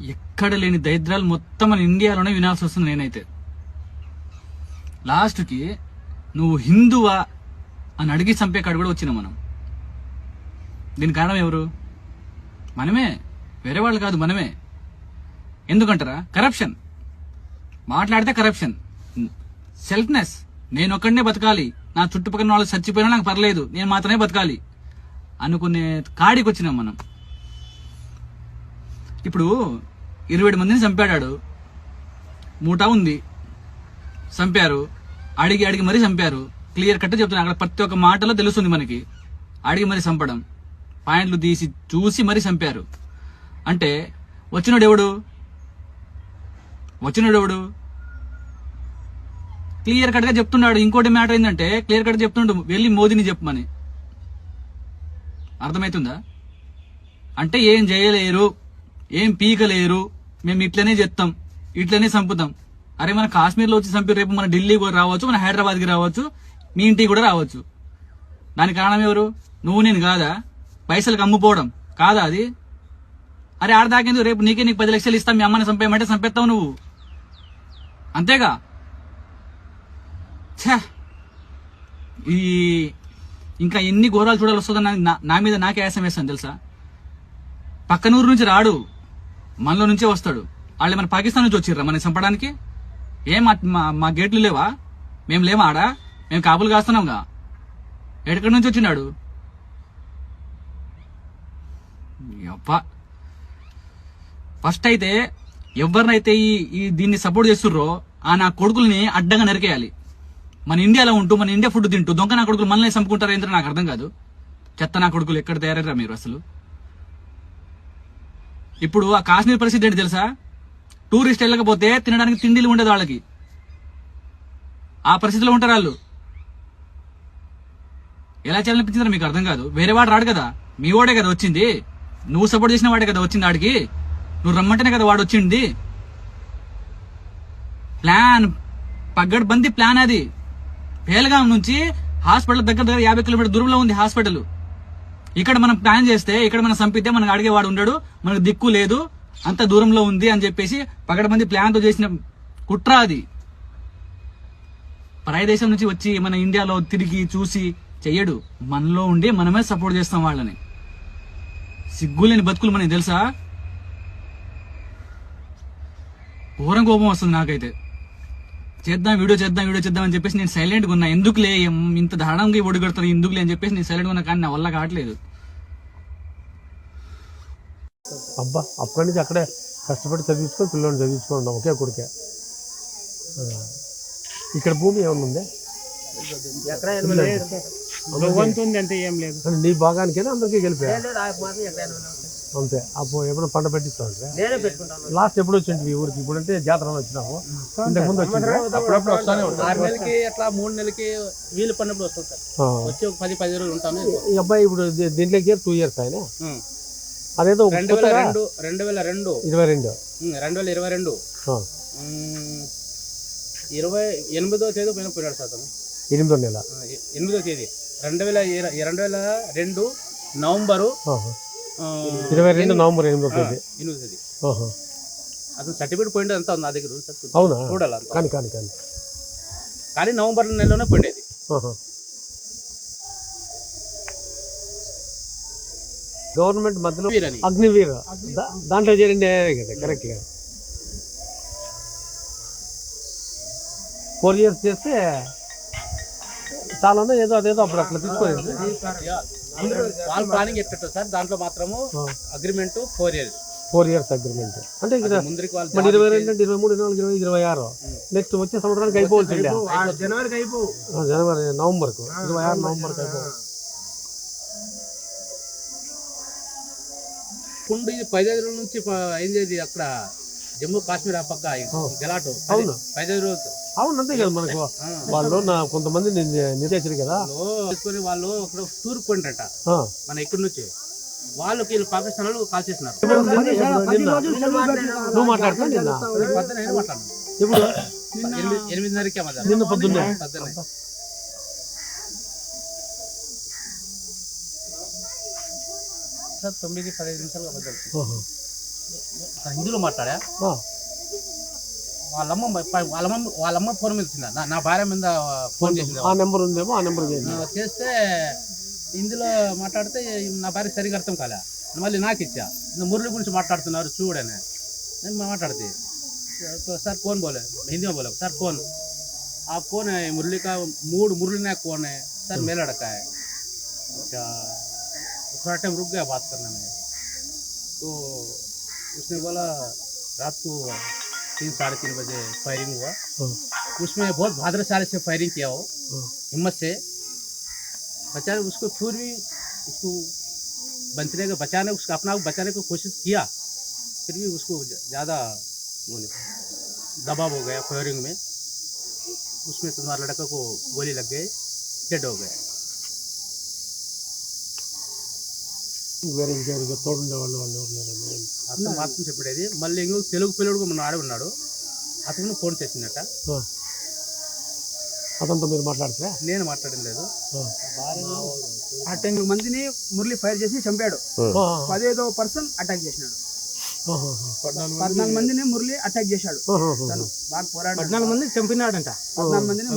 ఎక్కడ లేని దరిద్రాలు మొత్తం మన ఇండియాలోనే వినాల్సి వస్తుంది నేనైతే. లాస్ట్కి నువ్వు హిందువా అని అడిగి చంపే కాడు కూడా వచ్చినాం మనం. దీని కారణం ఎవరు? మనమే. వేరే వాళ్ళు కాదు మనమే. ఎందుకంటారా? కరప్షన్. మాట్లాడితే కరప్షన్. సెల్ఫ్నెస్. నేను ఒక్కడనే బతకాలి. నా చుట్టుపక్కల వాళ్ళు చచ్చిపోయినా నాకు పర్లేదు. నేను మాత్రమే బతకాలి. అనుకునే కాడికి వచ్చినాం మనం. ఇప్పుడు ఇరవై మందిని చంపాడాడు. మూట ఉంది. చంపారు. అడిగి అడిగి మరీ చంపారు. క్లియర్ కట్ చెప్తున్నా అక్కడ ప్రతి ఒక్క మాటలో తెలుస్తుంది మనకి. అడిగి మరీ చంపడం. పాయింట్లు తీసి చూసి మరీ చంపారు. అంటే వచ్చినోడు ఎవడు? వచ్చినోడు ఎవడు? క్లియర్ కట్గా చెప్తున్నాడు. ఇంకోటి మ్యాటర్ ఏంటంటే క్లియర్ కట్ చెప్తుండు వెళ్ళి మోదీని చెప్పమని. అర్థమవుతుందా అంటే ఏం చేయలేరు. ఏం పీకలేరు. మేము ఇట్లనే చెప్తాం ఇట్లనే చంపుతాం. అరే మన కాశ్మీర్లో వచ్చి చంపి రేపు మన ఢిల్లీ కూడా రావచ్చు మన హైదరాబాద్కి రావచ్చు మీ ఇంటికి కూడా రావచ్చు. దానికి కారణం ఎవరు? నువ్వు నేను కాదా? పైసలకు అమ్ముకోవడం కాదా అది? అరే ఆడదాకేందుకు రేపు నీకే నీకు పది లక్షలు ఇస్తాం మీ అమ్మని చంపేయమంటే చంపేస్తావు నువ్వు. అంతేగా? ఛే! ఈ ఇంకా ఎన్ని ఘోరాలు చూడాలి వస్తుందని నా- నా మీద నాకే యాసం వేస్తాను తెలుసా? పక్కనూరు నుంచి రాడు. మనలో నుంచే వస్తాడు. వాళ్ళు మన పాకిస్తాన్ నుంచి వచ్చిర్రా మనకి చంపడానికి? ఏం మా- మా- మా గేట్లు లేవా? మేము లేవా ఆడా? మేము కాపులు కాస్తున్నాంగా. ఎక్కడి నుంచి వచ్చినాడు? యప్ప ఫస్ట్ అయితే ఎవరినైతే ఈ ఈ దీన్ని సపోర్ట్ చేస్తుర్రో ఆ నా కొడుకుల్ని అడ్డంగా నరికేయాలి. మన ఇండియాలో ఉంటూ మన ఇండియా ఫుడ్ తింటూ దొంగ నా కొడుకులు మనల్ని చంపుకుంటారు ఏంటో నాకు అర్థం కాదు. చెత్త నా కొడుకులు ఎక్కడ తయారయ్యారా మీరు అసలు? ఇప్పుడు ఆ కాశ్మీర్ పరిస్థితి ఏంటి తెలుసా? టూరిస్ట్ వెళ్ళకపోతే తినడానికి తిండిలు ఉండదు వాళ్ళకి. ఆ పరిస్థితిలో ఉంటారు వాళ్ళు. ఎలా చేయాలనిపించిందో మీకు అర్థం కాదు. వేరే వాడు రాడు కదా. మీ వాడే కదా వచ్చింది. నువ్వు సపోర్ట్ చేసిన వాడే కదా వచ్చింది ఆడికి. నువ్వు రమ్మంటేనే కదా వాడు వచ్చింది. ప్లాన్ పగ్గడ్ బంది ప్లాన్ అది. పేలగాం నుంచి హాస్పిటల్ దగ్గర దగ్గర యాభై కిలోమీటర్ దూరంలో ఉంది హాస్పిటల్. ఇక్కడ మనం ప్లాన్ చేస్తే ఇక్కడ మనం చంపితే మనకు అడిగేవాడు ఉండడు మనకు దిక్కు లేదు అంత దూరంలో ఉంది అని చెప్పేసి పగడబంది ప్లాన్తో చేసిన కుట్ర అది. పరాయి దేశం నుంచి వచ్చి మన ఇండియాలో తిరిగి చూసి చెయ్యడు. మనలో ఉండి మనమే సపోర్ట్ చేస్తాం వాళ్ళని. సిగ్గులేని బతుకులు మనకి తెలుసా? ఘోరం కోపం వస్తుంది నాకైతే. చేద్దాం వీడియో చేద్దాం వీడియో చేద్దాం అని చెప్పేసి నేను సైలెంట్గా ఉన్నా. ఎందుకులే? ఇంత దారుణంగా ఒడిగడతారు ఎందుకులే అని చెప్పేసి నేను సైలెంట్గా ఉన్నా కానీ నా వల్ల కావట్లేదు. అబ్బా అప్పటి నుంచి అక్కడే కష్టపడి చదివించుకొని పిల్లల్ని చదివించుకోండి ఒకే కొడుకే. ఇక్కడ భూమి ఏమన్నా ఉందే? నీ భాగానికైనా? అందరికీ గెలిపా అంతే. అప్పుడు ఏమైనా పంట పెట్టుకుంటాను. లాస్ట్ ఎప్పుడు వచ్చింది ఈ ఊరికి? ఇప్పుడు అంటే జాతర వచ్చినాము ఇంతకు ముందు వచ్చింది. అట్లా మూడు నెలలకి వీలు పడినప్పుడు వస్తాం సార్. వచ్చి ఒక పది పది రోజులు ఉంటాము ఈ అబ్బాయి ఇప్పుడు దీంట్లోకి టూ ఇయర్స్ ఆయన. అదేదో రెండు వేల రెండు రెండు వేల రెండు. ఇరవై రెండు. రెండు వేల ఇరవై రెండు. ఇరవై ఎనిమిదో తేదీ పైన పోయినాడు సార్ అతను. ఎనిమిదో నెల. ఎనిమిదో తేదీ. రెండు వేల రెండు వేల రెండు నవంబరు ఇరవై రెండు నవంబర్ ఎనిమిదో తేదీ. ఎనిమిదో తేదీ. ఆహా. అతను సర్టిఫికేట్ పోయింది అంతా ఉంది నా దగ్గర. అవునా? చూడాలి అంతా. కానీ కానీ కానీ. కానీ నవంబర్ నెలలోనే పోయిండేది ఆహా. గవర్నమెంట్ మధ్యలో అగ్నివీర్ దాంట్లో చేరండి కదా కరెక్ట్గా ఫోర్ ఇయర్స్ చేస్తే చాలా ఏదో అదేదో అప్పుడు అట్లా తీసుకోలేదు వాళ్ళ ప్లానింగ్ ఎట్టు సార్ దాంట్లో మాత్రము agreement four years four years agreement అంటే ఇక్కడ మన ఇరవై రెండు అంటే ఇరవై మూడు ఇరవై నాలుగు ఇరవై ఇరవై ఆరు నెక్స్ట్ వచ్చే సంవత్సరానికి అయిపోవచ్చింది జనవరికి అయిపో. జనవరి నవంబర్కు. ఇరవై ఆరు నవంబర్కి అయిపో కుండు ఇది పదిహేను రోజుల నుంచి ప- అయింది అక్కడ? జమ్మూ కాశ్మీర్ ఆ పక్క గలాటు. అవును. పదిహేను రోజులు. అవును అంతే కదా మనకు. వాళ్ళు నా కొంతమంది నిర్దేశారు కదా. వాళ్ళు తీసుకొని వాళ్ళు అక్కడ టూర్ పోయిండ్రట. మన ఇక్కడి నుంచి? వాళ్ళకి వీళ్ళు పాకిస్తాన్ వాళ్ళు కాల్ చేసినారు. నువ్వు మాట్లాడుతున్నా ఇప్పుడు ఎనిమిది ఎనిమిదిన్నరకే నిన్న పొద్దున్నే. సార్ తొమ్మిది పదిహేను నిమిషాలు. హిందీలో మాట్లాడా? వాళ్ళమ్మ ప- వాళ్ళమ్మ వాళ్ళమ్మ ఫోన్ మీద వచ్చిందా నా- నా భార్య మీద ఫోన్ చేసింది ఆ నెంబర్ ఉందేమో ఆ నెంబర్ చేయండి ఆ, చేస్తే హిందీలో మాట్లాడితే నా భార్య సరిగా అర్థం కాలే మళ్ళీ నాకు ఇచ్చా ఇంకా మురళి గురించి మాట్లాడుతున్నారు చూడని నేను మాట్లాడితే तो सर कौन बोले हिंदी में बोला सर कौन आप कौन है मुरली का मूड मुरली नायक कौन है सर मैं लड़का है अच्छा थोड़ा टाइम रुक गया बात करने में तो उसने बोला रात को तीन साढ़े तीन बजे फायरिंग हुआ। हाँ, उसमें बहुत भाद्रशाली से फायरिंग किया हो हाँ, हिम्मत से। बचा उसको फिर भी उसको बचने का बचाने उसका अपना बचाने की कोशिश किया फिर भी उसको ज़्यादा दबाव हो गया फायरिंग में। उसमें तुम्हारा लड़का को गोली लग गई डेड हो गया। వేరే ఇంకెవరికి తోడుండే వాళ్ళు వాళ్ళు ఎవరు లేరు. అతను మాత్రం చెప్పేది మళ్ళీ ఇంకో తెలుగు పిల్లడు కూడా మన ఆడ ఉన్నాడు. అతను ఫోన్ చేసిందట. అతనితో మీరు మాట్లాడతారా? నేను మాట్లాడడం లేదు. ఆ. పన్నెండు మందిని మురళి ఫైర్ చేసి చంపాడు. ఆ, పదిహేదో పర్సన్ అటాక్ చేసినాడు. పద్నాలుగు మందిని మురళి అటాక్ చేశాడు. తను పోరాడు మంది మందిని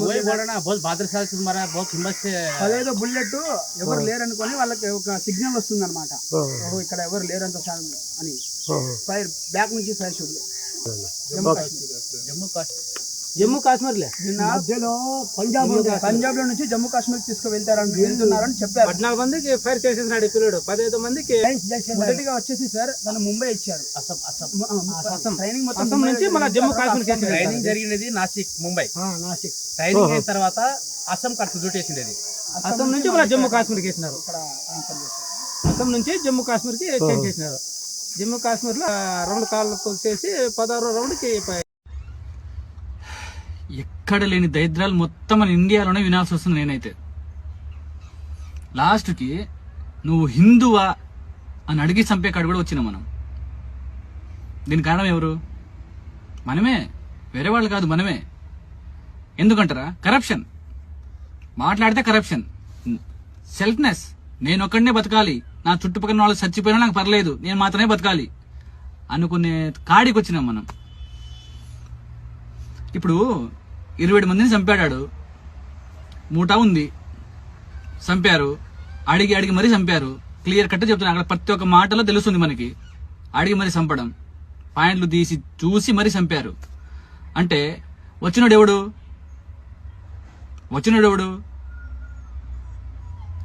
పదేదో బుల్లెట్ ఎవరు లేరు అనుకొని వాళ్ళకి ఒక సిగ్నల్ వస్తుంది అనమాట ఇక్కడ ఎవరు లేరు అంత అని. ఫైర్ బ్యాక్ నుంచి ఫైర్ చూడలేదు జమ్మూ కాశ్మీర్. జమ్మూ కాశ్మీర్. జమ్మూ కాశ్మీర్లే నిన్న పంజాబ్ పంజాబ్లో నుంచి జమ్మూ కాశ్మీర్ తీసుకువెళ్తారని వెళ్తున్నారని చెప్పారు. పద్నాలుగు మందికి ఫైర్ చేసేసినాడు పిల్లడు పదిహేను మందికి మొదటిగా వచ్చేసి సార్ తను ముంబై ఇచ్చారు. అసం ట్రైనింగ్ నుంచి మన జమ్మూ కాశ్మీర్ ట్రైనింగ్ జరిగినది నాసిక్ ముంబై. నాసిక్. ట్రైనింగ్ అయిన తర్వాత అసం కడుపు డ్యూటీ వేసిండేది అసం నుంచి మన జమ్మూ కాశ్మీర్ వేసినారు అసం నుంచి జమ్మూ కాశ్మీర్కి చేంజ్ చేసినారు జమ్మూ కాశ్మీర్లో రెండు కాళ్ళు చేసి పదహారు రౌండ్కి ఎక్కడ లేని దరిద్రాలు మొత్తం మన ఇండియాలోనే వినాల్సి వస్తుంది నేనైతే. లాస్ట్కి నువ్వు హిందువా అని అడిగి చంపే కాడు కూడా వచ్చినాం మనం. దీని కారణం ఎవరు? మనమే. వేరే వాళ్ళు కాదు మనమే. ఎందుకంటారా? కరప్షన్. మాట్లాడితే కరప్షన్. సెల్ఫ్నెస్. నేను ఒక్కడనే బతకాలి. నా చుట్టుపక్కల వాళ్ళు చచ్చిపోయినా నాకు పర్లేదు. నేను మాత్రమే బతకాలి అనుకునే కాడికి వచ్చినాం మనం. ఇప్పుడు ఇరవై ఏడు మందిని చంపాడాడు. మూట ఉంది. చంపారు. అడిగి అడిగి మరీ చంపారు. క్లియర్ కట్ చెప్తున్నా అక్కడ ప్రతి ఒక్క మాటలో తెలుస్తుంది మనకి. అడిగి మరీ చంపడం. పాయింట్లు తీసి చూసి మరీ చంపారు. అంటే వచ్చినోడు ఎవడు? వచ్చినోడు ఎవడు?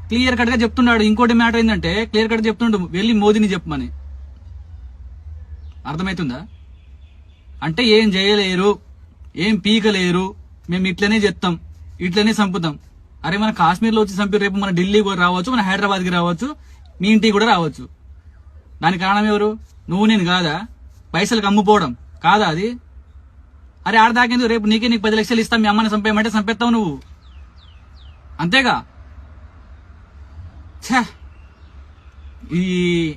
క్లియర్ కట్గా చెప్తున్నాడు. ఇంకోటి మ్యాటర్ ఏంటంటే క్లియర్ కట్ చెప్తున్నాడు. వెళ్ళి మోదీని చెప్పమని. అర్థమవుతుందా అంటే ఏం చేయలేరు ఏం పీకలేరు మేము ఇట్లనే చెప్తాం ఇట్లనే చంపుతాం. అరే మన కాశ్మీర్లో వచ్చి చంపి రేపు మన ఢిల్లీ కూడా రావచ్చు మన హైదరాబాద్కి రావచ్చు మీ ఇంటికి కూడా రావచ్చు. దానికి కారణం ఎవరు? నువ్వు నేను కాదా? పైసలకు అమ్ముపోవడం కాదా అది? అరే ఆడదాకేందు రేపు నీకే నీకు పది లక్షలు ఇస్తాం మీ అమ్మని చంపేయమంటే చంపేస్తావు నువ్వు. అంతేగా? ఛే! ఈ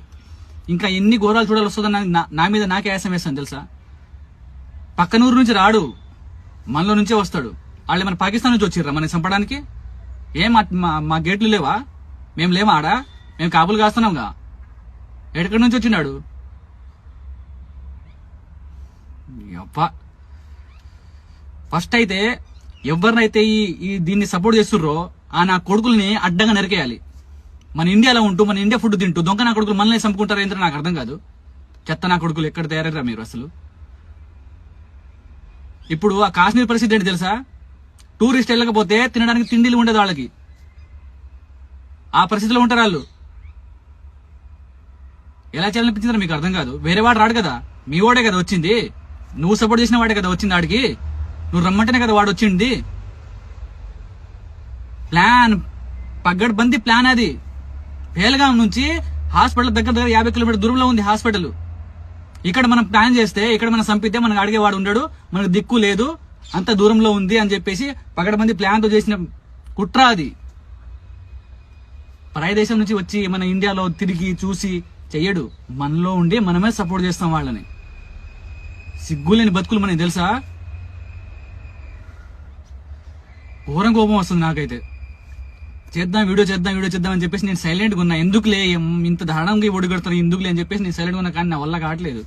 ఇంకా ఎన్ని ఘోరాలు చూడాలి వస్తుందని నా- నా మీద నాకే యాసం వేస్తాను తెలుసా? పక్కనూరు నుంచి రాడు. మనలో నుంచే వస్తాడు. వాళ్ళు మన పాకిస్తాన్ నుంచి వచ్చిర్రా మనం చంపడానికి? ఏం మా- మా- గేట్లు లేవా? మేము లేవా ఆడ? మేము కాపులు కాస్తున్నాంగా. ఎక్కడి నుంచి వచ్చినాడు? యప్ప ఫస్ట్ అయితే ఎవరినైతే ఈ ఈ దీన్ని సపోర్ట్ చేస్తుర్రో ఆ నా కొడుకుల్ని అడ్డంగా నరికేయాలి. మన ఇండియాలో ఉంటూ మన ఇండియా ఫుడ్ తింటూ దొంగ నా కొడుకులు మనల్ని చంపుకుంటారు ఏంటో నాకు అర్థం కాదు. చెత్త నా కొడుకులు ఎక్కడ తయారయ్యారా మీరు అసలు? ఇప్పుడు ఆ కాశ్మీర్ పరిస్థితి ఏంటి తెలుసా? టూరిస్ట్ వెళ్ళకపోతే తినడానికి తిండిలు ఉండదు వాళ్ళకి. ఆ పరిస్థితిలో ఉంటారు వాళ్ళు. ఎలా చేయాలనిపించిందో మీకు అర్థం కాదు. వేరే వాడు రాడు కదా. మీ వాడే కదా వచ్చింది. నువ్వు సపోర్ట్ చేసిన వాడే కదా వచ్చింది ఆడికి. నువ్వు రమ్మంటేనే కదా వాడు వచ్చింది. ప్లాన్ పగ్గడ్బందీ ప్లాన్ అది. పేల్గాం నుంచి హాస్పిటల్ దగ్గర దగ్గర యాభై కిలోమీటర్ దూరంలో ఉంది హాస్పిటల్. ఇక్కడ మనం ప్లాన్ చేస్తే ఇక్కడ మనం చంపితే మనకు అడిగేవాడు ఉండడు మనకు దిక్కు లేదు అంత దూరంలో ఉంది అని చెప్పేసి పగడమంది ప్లాన్తో చేసిన కుట్ర అది. పరాయి దేశం నుంచి వచ్చి మన ఇండియాలో తిరిగి చూసి చెయ్యడు. మనలో ఉండి మనమే సపోర్ట్ చేస్తాం వాళ్ళని. సిగ్గులేని బతుకులు మనకి తెలుసా? ఘోరం కోపం వస్తుంది నాకైతే. చేద్దాం వీడియో చేద్దాం వీడియో చేద్దాం అని చెప్పేసి నేను సైలెంట్గా ఉన్నా. ఎందుకులే ఇంత దారుణంగా ఒడిగడతారు ఎందుకులే అని చెప్పేసి నేను సైలెంట్గా ఉన్నా కానీ నా వల్ల కావట్లేదు.